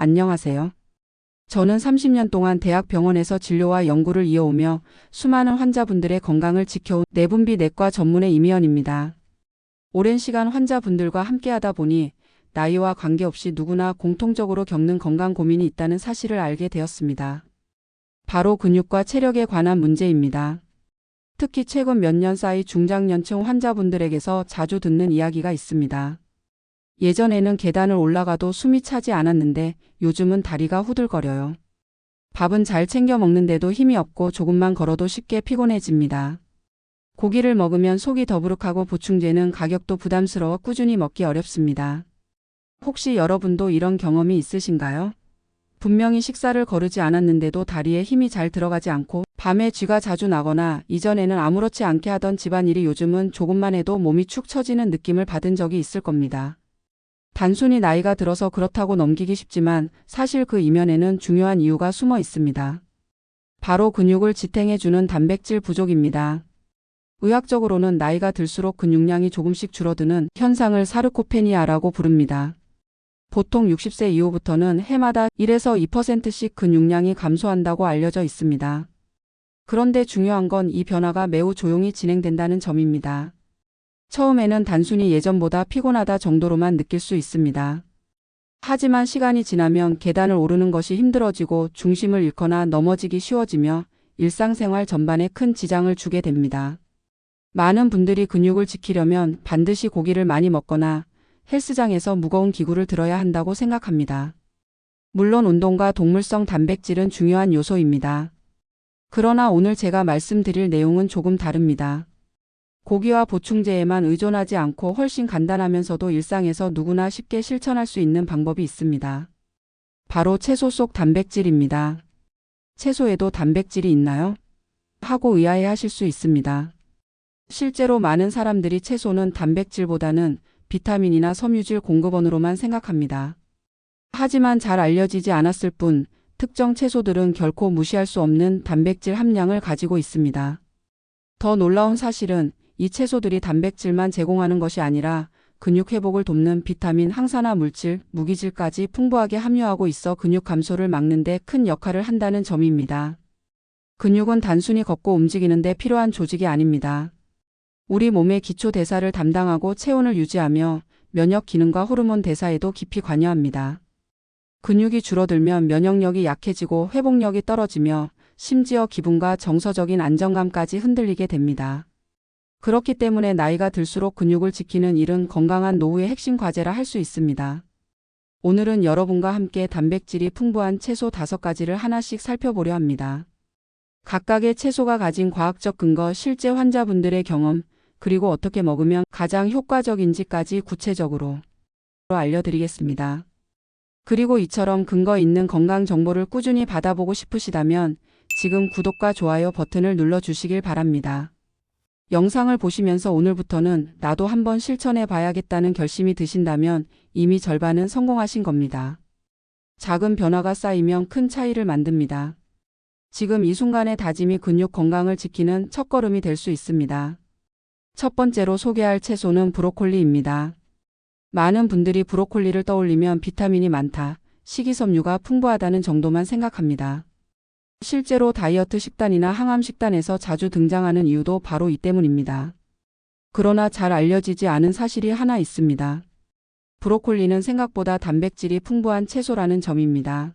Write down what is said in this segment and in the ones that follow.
안녕하세요. 저는 30년 동안 대학병원에서 진료와 연구를 이어오며 수많은 환자분들의 건강을 지켜온 내분비 내과 전문의 임의원입니다. 오랜 시간 환자분들과 함께하다 보니 나이와 관계없이 누구나 공통적으로 겪는 건강 고민이 있다는 사실을 알게 되었습니다. 바로 근육과 체력에 관한 문제입니다. 특히 최근 몇 년 사이 중장년층 환자분들에게서 자주 듣는 이야기가 있습니다. 예전에는 계단을 올라가도 숨이 차지 않았는데 요즘은 다리가 후들거려요. 밥은 잘 챙겨 먹는데도 힘이 없고 조금만 걸어도 쉽게 피곤해집니다. 고기를 먹으면 속이 더부룩하고 보충제는 가격도 부담스러워 꾸준히 먹기 어렵습니다. 혹시 여러분도 이런 경험이 있으신가요? 분명히 식사를 거르지 않았는데도 다리에 힘이 잘 들어가지 않고 밤에 쥐가 자주 나거나 이전에는 아무렇지 않게 하던 집안일이 요즘은 조금만 해도 몸이 축 처지는 느낌을 받은 적이 있을 겁니다. 단순히 나이가 들어서 그렇다고 넘기기 쉽지만 사실 그 이면에는 중요한 이유가 숨어 있습니다. 바로 근육을 지탱해주는 단백질 부족입니다. 의학적으로는 나이가 들수록 근육량이 조금씩 줄어드는 현상을 사르코페니아라고 부릅니다. 보통 60세 이후부터는 해마다 1에서 2%씩 근육량이 감소한다고 알려져 있습니다. 그런데 중요한 건 이 변화가 매우 조용히 진행된다는 점입니다. 처음에는 단순히 예전보다 피곤하다 정도로만 느낄 수 있습니다. 하지만 시간이 지나면 계단을 오르는 것이 힘들어지고 중심을 잃거나 넘어지기 쉬워지며 일상생활 전반에 큰 지장을 주게 됩니다. 많은 분들이 근육을 지키려면 반드시 고기를 많이 먹거나 헬스장에서 무거운 기구를 들어야 한다고 생각합니다. 물론 운동과 동물성 단백질은 중요한 요소입니다. 그러나 오늘 제가 말씀드릴 내용은 조금 다릅니다. 고기와 보충제에만 의존하지 않고 훨씬 간단하면서도 일상에서 누구나 쉽게 실천할 수 있는 방법이 있습니다. 바로 채소 속 단백질입니다. 채소에도 단백질이 있나요? 하고 의아해 하실 수 있습니다. 실제로 많은 사람들이 채소는 단백질보다는 비타민이나 섬유질 공급원으로만 생각합니다. 하지만 잘 알려지지 않았을 뿐 특정 채소들은 결코 무시할 수 없는 단백질 함량을 가지고 있습니다. 더 놀라운 사실은 이 채소들이 단백질만 제공하는 것이 아니라 근육 회복을 돕는 비타민, 항산화 물질, 무기질까지 풍부하게 함유하고 있어 근육 감소를 막는 데 큰 역할을 한다는 점입니다. 근육은 단순히 걷고 움직이는데 필요한 조직이 아닙니다. 우리 몸의 기초 대사를 담당하고 체온을 유지하며 면역 기능과 호르몬 대사에도 깊이 관여합니다. 근육이 줄어들면 면역력이 약해지고 회복력이 떨어지며 심지어 기분과 정서적인 안정감까지 흔들리게 됩니다. 그렇기 때문에 나이가 들수록 근육을 지키는 일은 건강한 노후의 핵심 과제라 할 수 있습니다. 오늘은 여러분과 함께 단백질이 풍부한 채소 다섯 가지를 하나씩 살펴보려 합니다. 각각의 채소가 가진 과학적 근거, 실제 환자분들의 경험, 그리고 어떻게 먹으면 가장 효과적인지까지 구체적으로 알려드리겠습니다. 그리고 이처럼 근거 있는 건강 정보를 꾸준히 받아보고 싶으시다면 지금 구독과 좋아요 버튼을 눌러주시길 바랍니다. 영상을 보시면서 오늘부터는 나도 한번 실천해 봐야겠다는 결심이 드신다면 이미 절반은 성공하신 겁니다. 작은 변화가 쌓이면 큰 차이를 만듭니다. 지금 이 순간의 다짐이 근육 건강을 지키는 첫걸음이 될 수 있습니다. 첫 번째로 소개할 채소는 브로콜리입니다. 많은 분들이 브로콜리를 떠올리면 비타민이 많다, 식이섬유가 풍부하다는 정도만 생각합니다. 실제로 다이어트 식단이나 항암 식단에서 자주 등장하는 이유도 바로 이 때문입니다. 그러나 잘 알려지지 않은 사실이 하나 있습니다. 브로콜리는 생각보다 단백질이 풍부한 채소라는 점입니다.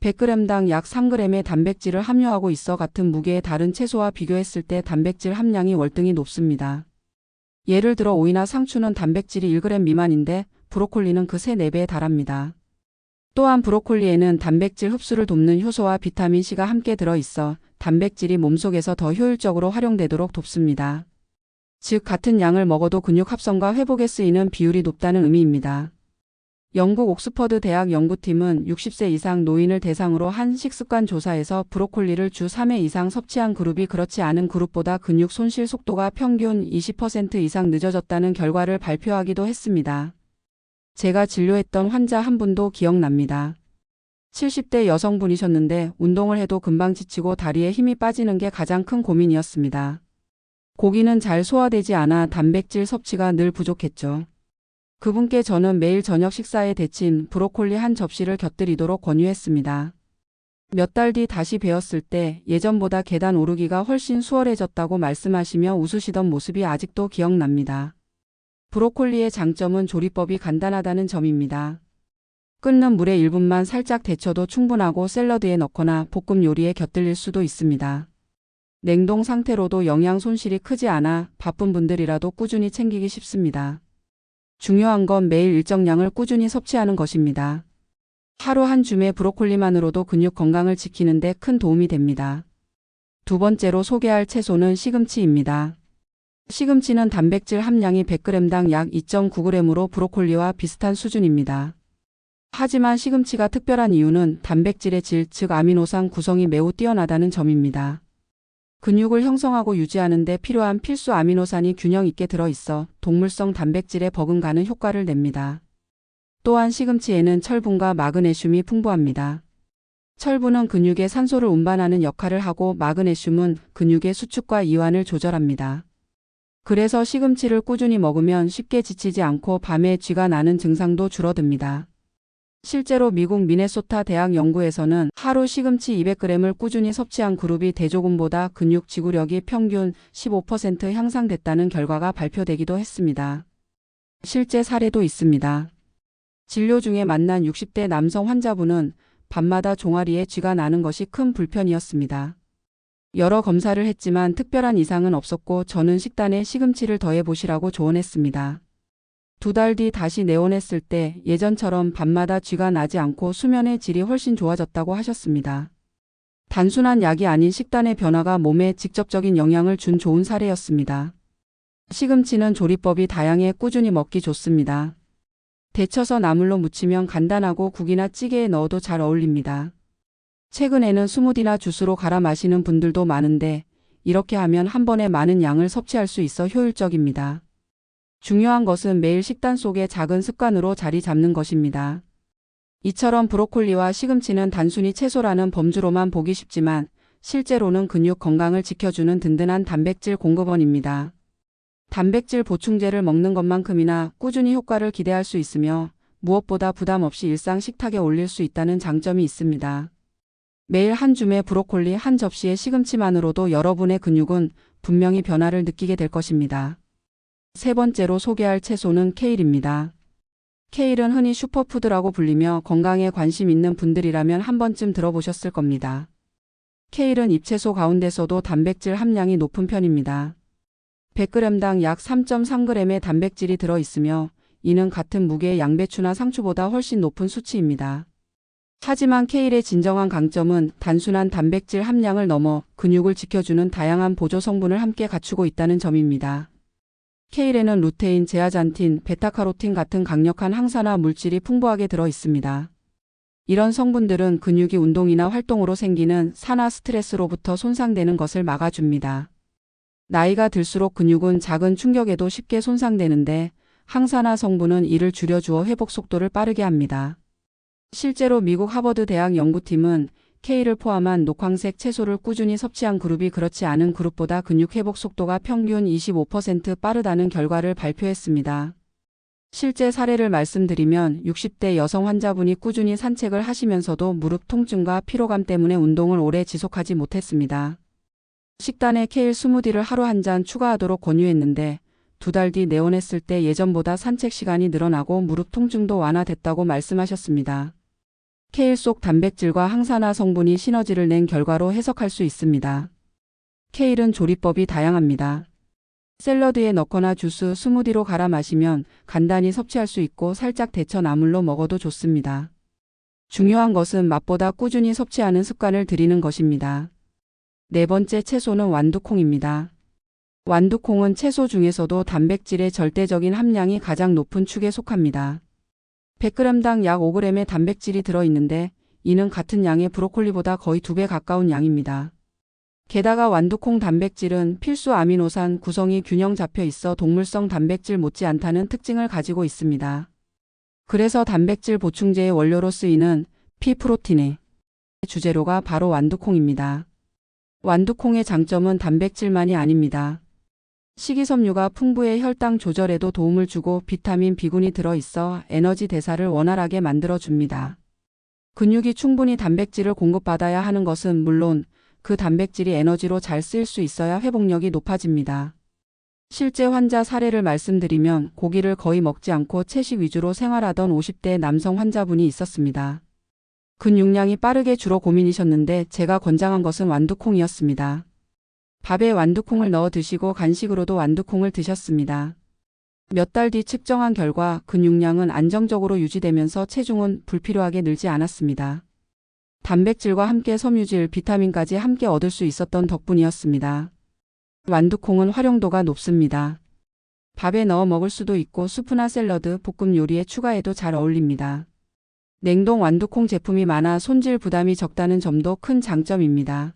100g당 약 3g의 단백질을 함유하고 있어 같은 무게의 다른 채소와 비교했을 때 단백질 함량이 월등히 높습니다. 예를 들어 오이나 상추는 단백질이 1g 미만인데 브로콜리는 그 3, 4배에 달합니다. 또한 브로콜리에는 단백질 흡수를 돕는 효소와 비타민 C가 함께 들어있어 단백질이 몸속에서 더 효율적으로 활용되도록 돕습니다. 즉 같은 양을 먹어도 근육 합성과 회복에 쓰이는 비율이 높다는 의미입니다. 영국 옥스퍼드 대학 연구팀은 60세 이상 노인을 대상으로 한 식습관 조사에서 브로콜리를 주 3회 이상 섭취한 그룹이 그렇지 않은 그룹보다 근육 손실 속도가 평균 20% 이상 늦어졌다는 결과를 발표하기도 했습니다. 제가 진료했던 환자 한 분도 기억납니다. 70대 여성분이셨는데 운동을 해도 금방 지치고 다리에 힘이 빠지는 게 가장 큰 고민이었습니다. 고기는 잘 소화되지 않아 단백질 섭취가 늘 부족했죠. 그분께 저는 매일 저녁 식사에 데친 브로콜리 한 접시를 곁들이도록 권유했습니다. 몇 달 뒤 다시 뵈었을 때 예전보다 계단 오르기가 훨씬 수월해졌다고 말씀하시며 웃으시던 모습이 아직도 기억납니다. 브로콜리의 장점은 조리법이 간단하다는 점입니다. 끓는 물에 1분만 살짝 데쳐도 충분하고 샐러드에 넣거나 볶음 요리에 곁들일 수도 있습니다. 냉동 상태로도 영양 손실이 크지 않아 바쁜 분들이라도 꾸준히 챙기기 쉽습니다. 중요한 건 매일 일정량을 꾸준히 섭취하는 것입니다. 하루 한 줌의 브로콜리만으로도 근육 건강을 지키는데 큰 도움이 됩니다. 두 번째로 소개할 채소는 시금치입니다. 시금치는 단백질 함량이 100g당 약 2.9g으로 브로콜리와 비슷한 수준입니다. 하지만 시금치가 특별한 이유는 단백질의 질, 즉 아미노산 구성이 매우 뛰어나다는 점입니다. 근육을 형성하고 유지하는 데 필요한 필수 아미노산이 균형 있게 들어있어 동물성 단백질에 버금가는 효과를 냅니다. 또한 시금치에는 철분과 마그네슘이 풍부합니다. 철분은 근육에 산소를 운반하는 역할을 하고 마그네슘은 근육의 수축과 이완을 조절합니다. 그래서 시금치를 꾸준히 먹으면 쉽게 지치지 않고 밤에 쥐가 나는 증상도 줄어듭니다. 실제로 미국 미네소타 대학 연구에서는 하루 시금치 200g을 꾸준히 섭취한 그룹이 대조군보다 근육 지구력이 평균 15% 향상됐다는 결과가 발표되기도 했습니다. 실제 사례도 있습니다. 진료 중에 만난 60대 남성 환자분은 밤마다 종아리에 쥐가 나는 것이 큰 불편이었습니다. 여러 검사를 했지만 특별한 이상은 없었고 저는 식단에 시금치를 더해 보시라고 조언했습니다. 두 달 뒤 다시 내원했을 때 예전처럼 밤마다 쥐가 나지 않고 수면의 질이 훨씬 좋아졌다고 하셨습니다. 단순한 약이 아닌 식단의 변화가 몸에 직접적인 영향을 준 좋은 사례였습니다. 시금치는 조리법이 다양해 꾸준히 먹기 좋습니다. 데쳐서 나물로 무치면 간단하고 국이나 찌개에 넣어도 잘 어울립니다. 최근에는 스무디나 주스로 갈아 마시는 분들도 많은데 이렇게 하면 한 번에 많은 양을 섭취할 수 있어 효율적입니다. 중요한 것은 매일 식단 속에 작은 습관으로 자리 잡는 것입니다. 이처럼 브로콜리와 시금치는 단순히 채소라는 범주로만 보기 쉽지만 실제로는 근육 건강을 지켜주는 든든한 단백질 공급원입니다. 단백질 보충제를 먹는 것만큼이나 꾸준히 효과를 기대할 수 있으며 무엇보다 부담 없이 일상 식탁에 올릴 수 있다는 장점이 있습니다. 매일 한 줌의 브로콜리 한 접시의 시금치만으로도 여러분의 근육은 분명히 변화를 느끼게 될 것입니다. 세 번째로 소개할 채소는 케일입니다. 케일은 흔히 슈퍼푸드라고 불리며 건강에 관심 있는 분들이라면 한 번쯤 들어보셨을 겁니다. 케일은 잎채소 가운데서도 단백질 함량이 높은 편입니다. 100g당 약 3.3g의 단백질이 들어있으며 이는 같은 무게의 양배추나 상추보다 훨씬 높은 수치입니다. 하지만 케일의 진정한 강점은 단순한 단백질 함량을 넘어 근육을 지켜주는 다양한 보조 성분을 함께 갖추고 있다는 점입니다. 케일에는 루테인, 제아잔틴, 베타카로틴 같은 강력한 항산화 물질이 풍부하게 들어 있습니다. 이런 성분들은 근육이 운동이나 활동으로 생기는 산화 스트레스로부터 손상되는 것을 막아줍니다. 나이가 들수록 근육은 작은 충격에도 쉽게 손상되는데 항산화 성분은 이를 줄여주어 회복 속도를 빠르게 합니다. 실제로 미국 하버드 대학 연구팀은 K를 포함한 녹황색 채소를 꾸준히 섭취한 그룹이 그렇지 않은 그룹보다 근육 회복 속도가 평균 25% 빠르다는 결과를 발표했습니다. 실제 사례를 말씀드리면 60대 여성 환자분이 꾸준히 산책을 하시면서도 무릎 통증과 피로감 때문에 운동을 오래 지속하지 못했습니다. 식단에 케일 스무디를 하루 한 잔 추가하도록 권유했는데 두 달 뒤 내원했을 때 예전보다 산책 시간이 늘어나고 무릎 통증도 완화됐다고 말씀하셨습니다. 케일 속 단백질과 항산화 성분이 시너지를 낸 결과로 해석할 수 있습니다. 케일은 조리법이 다양합니다. 샐러드에 넣거나 주스, 스무디로 갈아 마시면 간단히 섭취할 수 있고 살짝 데쳐 나물로 먹어도 좋습니다. 중요한 것은 맛보다 꾸준히 섭취하는 습관을 들이는 것입니다. 네 번째 채소는 완두콩입니다. 완두콩은 채소 중에서도 단백질의 절대적인 함량이 가장 높은 축에 속합니다. 100g당 약 5g의 단백질이 들어있는데 이는 같은 양의 브로콜리보다 거의 두배 가까운 양입니다. 게다가 완두콩 단백질은 필수 아미노산 구성이 균형 잡혀 있어 동물성 단백질 못지않다는 특징을 가지고 있습니다. 그래서 단백질 보충제의 원료로 쓰이는 피프로틴의 주재료가 바로 완두콩입니다. 완두콩의 장점은 단백질만이 아닙니다. 식이섬유가 풍부해 혈당 조절에도 도움을 주고 비타민 B군이 들어있어 에너지 대사를 원활하게 만들어 줍니다. 근육이 충분히 단백질을 공급받아야 하는 것은 물론 그 단백질이 에너지로 잘 쓰일 수 있어야 회복력이 높아집니다. 실제 환자 사례를 말씀드리면 고기를 거의 먹지 않고 채식 위주로 생활하던 50대 남성 환자분이 있었습니다. 근육량이 빠르게 줄어 고민이셨는데 제가 권장한 것은 완두콩이었습니다. 밥에 완두콩을 넣어 드시고 간식으로도 완두콩을 드셨습니다. 몇 달 뒤 측정한 결과 근육량은 안정적으로 유지되면서 체중은 불필요하게 늘지 않았습니다. 단백질과 함께 섬유질, 비타민까지 함께 얻을 수 있었던 덕분이었습니다. 완두콩은 활용도가 높습니다. 밥에 넣어 먹을 수도 있고 수프나 샐러드, 볶음 요리에 추가해도 잘 어울립니다. 냉동 완두콩 제품이 많아 손질 부담이 적다는 점도 큰 장점입니다.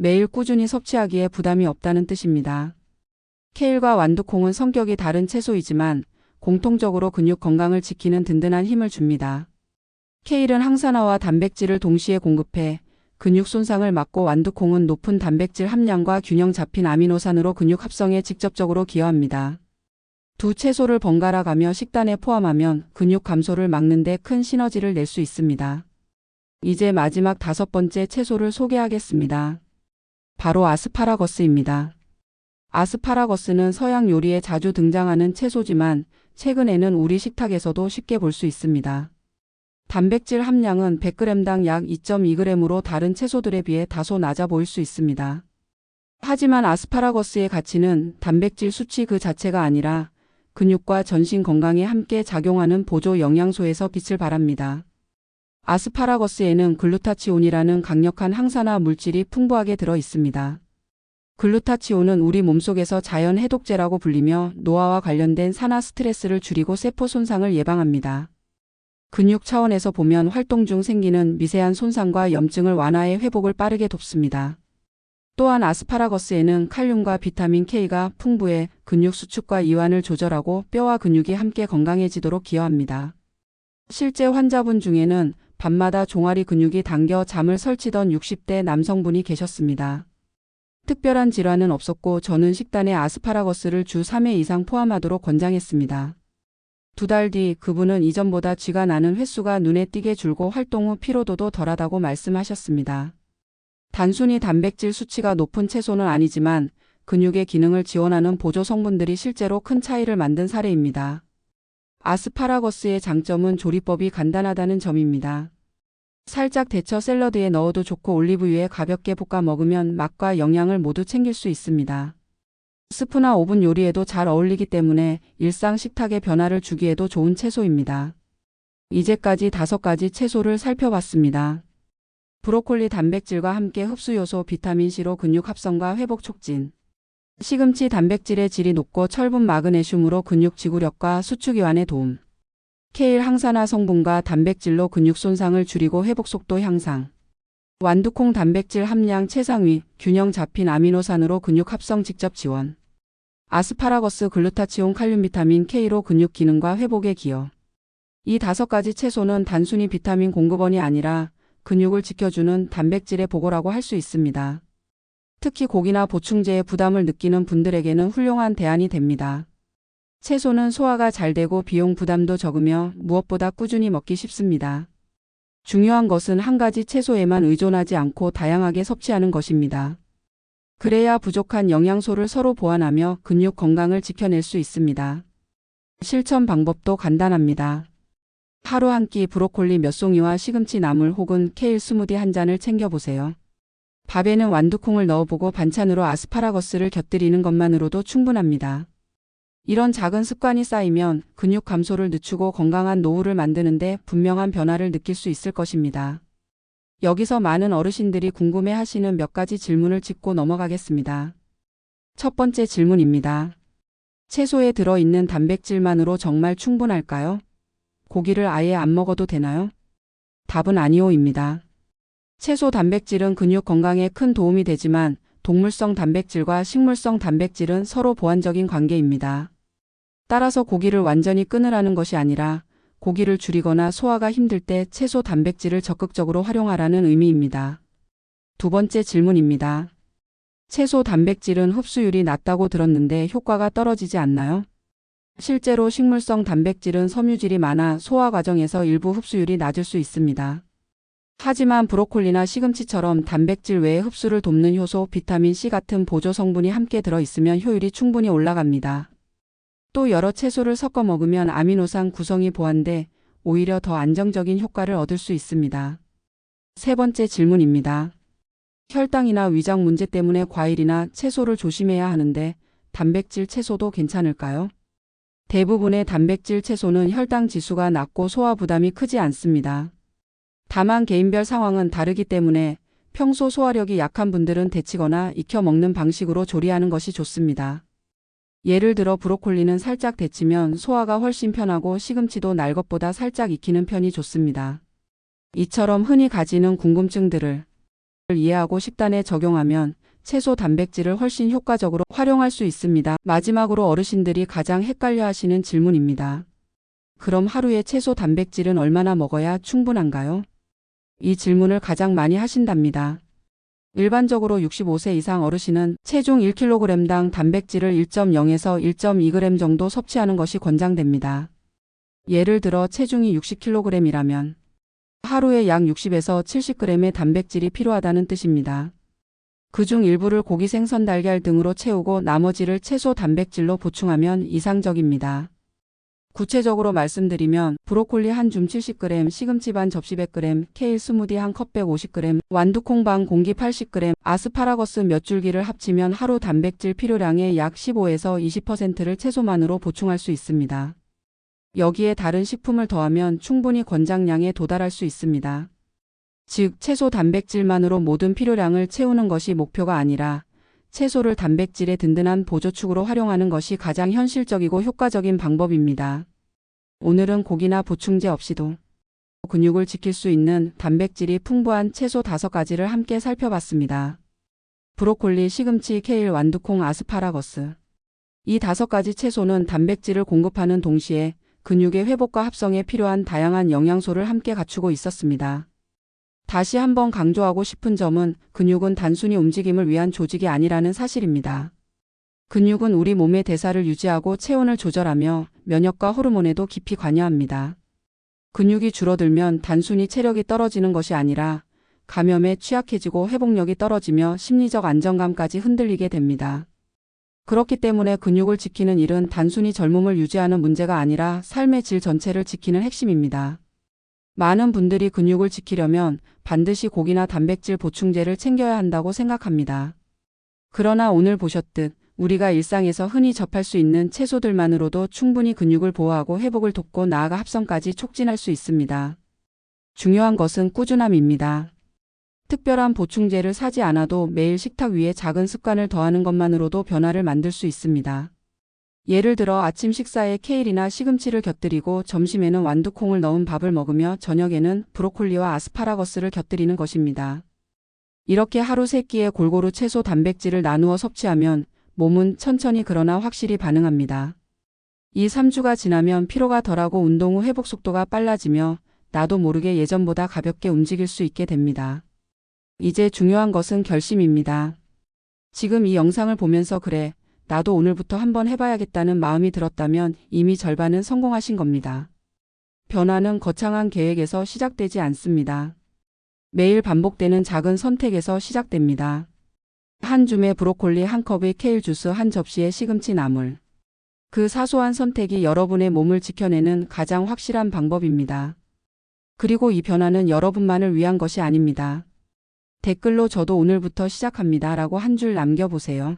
매일 꾸준히 섭취하기에 부담이 없다는 뜻입니다. 케일과 완두콩은 성격이 다른 채소이지만 공통적으로 근육 건강을 지키는 든든한 힘을 줍니다. 케일은 항산화와 단백질을 동시에 공급해 근육 손상을 막고 완두콩은 높은 단백질 함량과 균형 잡힌 아미노산으로 근육 합성에 직접적으로 기여합니다. 두 채소를 번갈아 가며 식단에 포함하면 근육 감소를 막는 데 큰 시너지를 낼 수 있습니다. 이제 마지막 다섯 번째 채소를 소개하겠습니다. 바로 아스파라거스입니다. 아스파라거스는 서양 요리에 자주 등장하는 채소지만 최근에는 우리 식탁에서도 쉽게 볼 수 있습니다. 단백질 함량은 100g당 약 2.2g으로 다른 채소들에 비해 다소 낮아 보일 수 있습니다. 하지만 아스파라거스의 가치는 단백질 수치 그 자체가 아니라 근육과 전신 건강에 함께 작용하는 보조 영양소에서 빛을 발합니다. 아스파라거스에는 글루타치온이라는 강력한 항산화 물질이 풍부하게 들어 있습니다. 글루타치온은 우리 몸속에서 자연 해독제라고 불리며 노화와 관련된 산화 스트레스를 줄이고 세포 손상을 예방합니다. 근육 차원에서 보면 활동 중 생기는 미세한 손상과 염증을 완화해 회복을 빠르게 돕습니다. 또한 아스파라거스에는 칼륨과 비타민 K가 풍부해 근육 수축과 이완을 조절하고 뼈와 근육이 함께 건강해지도록 기여합니다. 실제 환자분 중에는 밤마다 종아리 근육이 당겨 잠을 설치던 60대 남성분이 계셨습니다. 특별한 질환은 없었고 저는 식단에 아스파라거스를 주 3회 이상 포함하도록 권장했습니다. 두 달 뒤 그분은 이전보다 쥐가 나는 횟수가 눈에 띄게 줄고 활동 후 피로도도 덜하다고 말씀하셨습니다. 단순히 단백질 수치가 높은 채소는 아니지만 근육의 기능을 지원하는 보조 성분들이 실제로 큰 차이를 만든 사례입니다. 아스파라거스의 장점은 조리법이 간단하다는 점입니다. 살짝 데쳐 샐러드에 넣어도 좋고 올리브유에 가볍게 볶아 먹으면 맛과 영양을 모두 챙길 수 있습니다. 스프나 오븐 요리에도 잘 어울리기 때문에 일상 식탁에 변화를 주기에도 좋은 채소입니다. 이제까지 다섯 가지 채소를 살펴봤습니다. 브로콜리 단백질과 함께 흡수 요소 비타민C로 근육 합성과 회복 촉진. 시금치 단백질의 질이 높고 철분 마그네슘으로 근육 지구력과 수축 이완에 도움. 케일 항산화 성분과 단백질로 근육 손상을 줄이고 회복 속도 향상. 완두콩 단백질 함량 최상위, 균형 잡힌 아미노산으로 근육 합성 직접 지원. 아스파라거스 글루타치온 칼륨 비타민 K로 근육 기능과 회복에 기여. 이 다섯 가지 채소는 단순히 비타민 공급원이 아니라 근육을 지켜주는 단백질의 보고라고 할 수 있습니다. 특히 고기나 보충제에 부담을 느끼는 분들에게는 훌륭한 대안이 됩니다. 채소는 소화가 잘 되고 비용 부담도 적으며 무엇보다 꾸준히 먹기 쉽습니다. 중요한 것은 한 가지 채소에만 의존하지 않고 다양하게 섭취하는 것입니다. 그래야 부족한 영양소를 서로 보완하며 근육 건강을 지켜낼 수 있습니다. 실천 방법도 간단합니다. 하루 한 끼 브로콜리 몇 송이와 시금치 나물 혹은 케일 스무디 한 잔을 챙겨보세요. 밥에는 완두콩을 넣어보고 반찬으로 아스파라거스를 곁들이는 것만으로도 충분합니다. 이런 작은 습관이 쌓이면 근육 감소를 늦추고 건강한 노후를 만드는데 분명한 변화를 느낄 수 있을 것입니다. 여기서 많은 어르신들이 궁금해 하시는 몇 가지 질문을 짚고 넘어가겠습니다. 첫 번째 질문입니다. 채소에 들어있는 단백질만으로 정말 충분할까요? 고기를 아예 안 먹어도 되나요? 답은 아니오입니다. 채소 단백질은 근육 건강에 큰 도움이 되지만 동물성 단백질과 식물성 단백질은 서로 보완적인 관계입니다. 따라서 고기를 완전히 끊으라는 것이 아니라 고기를 줄이거나 소화가 힘들 때 채소 단백질을 적극적으로 활용하라는 의미입니다. 두 번째 질문입니다. 채소 단백질은 흡수율이 낮다고 들었는데 효과가 떨어지지 않나요? 실제로 식물성 단백질은 섬유질이 많아 소화 과정에서 일부 흡수율이 낮을 수 있습니다. 하지만 브로콜리나 시금치처럼 단백질 외에 흡수를 돕는 효소, 비타민 C 같은 보조 성분이 함께 들어 있으면 효율이 충분히 올라갑니다. 또 여러 채소를 섞어 먹으면 아미노산 구성이 보완돼 오히려 더 안정적인 효과를 얻을 수 있습니다. 세 번째 질문입니다. 혈당이나 위장 문제 때문에 과일이나 채소를 조심해야 하는데 단백질 채소도 괜찮을까요? 대부분의 단백질 채소는 혈당 지수가 낮고 소화 부담이 크지 않습니다. 다만 개인별 상황은 다르기 때문에 평소 소화력이 약한 분들은 데치거나 익혀 먹는 방식으로 조리하는 것이 좋습니다. 예를 들어 브로콜리는 살짝 데치면 소화가 훨씬 편하고 시금치도 날 것보다 살짝 익히는 편이 좋습니다. 이처럼 흔히 가지는 궁금증들을 이해하고 식단에 적용하면 채소 단백질을 훨씬 효과적으로 활용할 수 있습니다. 마지막으로 어르신들이 가장 헷갈려 하시는 질문입니다. 그럼 하루에 채소 단백질은 얼마나 먹어야 충분한가요? 이 질문을 가장 많이 하신답니다. 일반적으로 65세 이상 어르신은 체중 1kg당 단백질을 1.0에서 1.2g 정도 섭취하는 것이 권장됩니다. 예를 들어 체중이 60kg이라면 하루에 약 60에서 70g의 단백질이 필요하다는 뜻입니다. 그중 일부를 고기, 생선, 달걀 등으로 채우고 나머지를 채소 단백질로 보충하면 이상적입니다. 구체적으로 말씀드리면 브로콜리 한 줌 70g, 시금치 반 접시 100g, 케일 스무디 한 컵 150g, 완두콩 반 공기 80g, 아스파라거스 몇 줄기를 합치면 하루 단백질 필요량의 약 15에서 20%를 채소만으로 보충할 수 있습니다. 여기에 다른 식품을 더하면 충분히 권장량에 도달할 수 있습니다. 즉, 채소 단백질만으로 모든 필요량을 채우는 것이 목표가 아니라 채소를 단백질의 든든한 보조축으로 활용하는 것이 가장 현실적이고 효과적인 방법입니다. 오늘은 고기나 보충제 없이도 근육을 지킬 수 있는 단백질이 풍부한 채소 다섯 가지를 함께 살펴봤습니다. 브로콜리, 시금치, 케일, 완두콩, 아스파라거스. 이 다섯 가지 채소는 단백질을 공급하는 동시에 근육의 회복과 합성에 필요한 다양한 영양소를 함께 갖추고 있었습니다. 다시 한번 강조하고 싶은 점은 근육은 단순히 움직임을 위한 조직이 아니라는 사실입니다. 근육은 우리 몸의 대사를 유지하고 체온을 조절하며 면역과 호르몬에도 깊이 관여합니다. 근육이 줄어들면 단순히 체력이 떨어지는 것이 아니라 감염에 취약해지고 회복력이 떨어지며 심리적 안정감까지 흔들리게 됩니다. 그렇기 때문에 근육을 지키는 일은 단순히 젊음을 유지하는 문제가 아니라 삶의 질 전체를 지키는 핵심입니다. 많은 분들이 근육을 지키려면 반드시 고기나 단백질 보충제를 챙겨야 한다고 생각합니다. 그러나 오늘 보셨듯 우리가 일상에서 흔히 접할 수 있는 채소들만으로도 충분히 근육을 보호하고 회복을 돕고 나아가 합성까지 촉진할 수 있습니다. 중요한 것은 꾸준함입니다. 특별한 보충제를 사지 않아도 매일 식탁 위에 작은 습관을 더하는 것만으로도 변화를 만들 수 있습니다. 예를 들어 아침 식사에 케일이나 시금치를 곁들이고 점심에는 완두콩을 넣은 밥을 먹으며 저녁에는 브로콜리와 아스파라거스를 곁들이는 것입니다. 이렇게 하루 세 끼에 골고루 채소 단백질을 나누어 섭취하면 몸은 천천히 그러나 확실히 반응합니다. 이 3주가 지나면 피로가 덜하고 운동 후 회복 속도가 빨라지며 나도 모르게 예전보다 가볍게 움직일 수 있게 됩니다. 이제 중요한 것은 결심입니다. 지금 이 영상을 보면서 그래, 나도 오늘부터 한번 해봐야겠다는 마음이 들었다면 이미 절반은 성공하신 겁니다. 변화는 거창한 계획에서 시작되지 않습니다. 매일 반복되는 작은 선택에서 시작됩니다. 한 줌의 브로콜리 한 컵의 케일 주스 한 접시의 시금치 나물. 그 사소한 선택이 여러분의 몸을 지켜내는 가장 확실한 방법입니다. 그리고 이 변화는 여러분만을 위한 것이 아닙니다. 댓글로 저도 오늘부터 시작합니다 라고 한 줄 남겨보세요.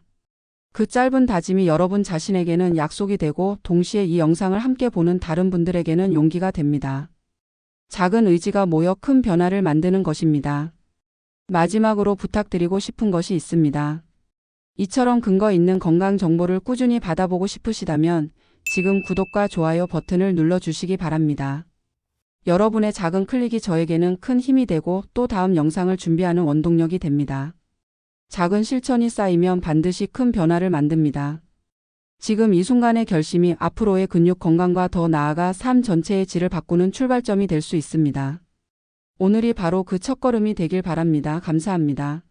그 짧은 다짐이 여러분 자신에게는 약속이 되고 동시에 이 영상을 함께 보는 다른 분들에게는 용기가 됩니다. 작은 의지가 모여 큰 변화를 만드는 것입니다. 마지막으로 부탁드리고 싶은 것이 있습니다. 이처럼 근거 있는 건강 정보를 꾸준히 받아보고 싶으시다면 지금 구독과 좋아요 버튼을 눌러주시기 바랍니다. 여러분의 작은 클릭이 저에게는 큰 힘이 되고 또 다음 영상을 준비하는 원동력이 됩니다. 작은 실천이 쌓이면 반드시 큰 변화를 만듭니다. 지금 이 순간의 결심이 앞으로의 근육 건강과 더 나아가 삶 전체의 질을 바꾸는 출발점이 될 수 있습니다. 오늘이 바로 그 첫걸음이 되길 바랍니다. 감사합니다.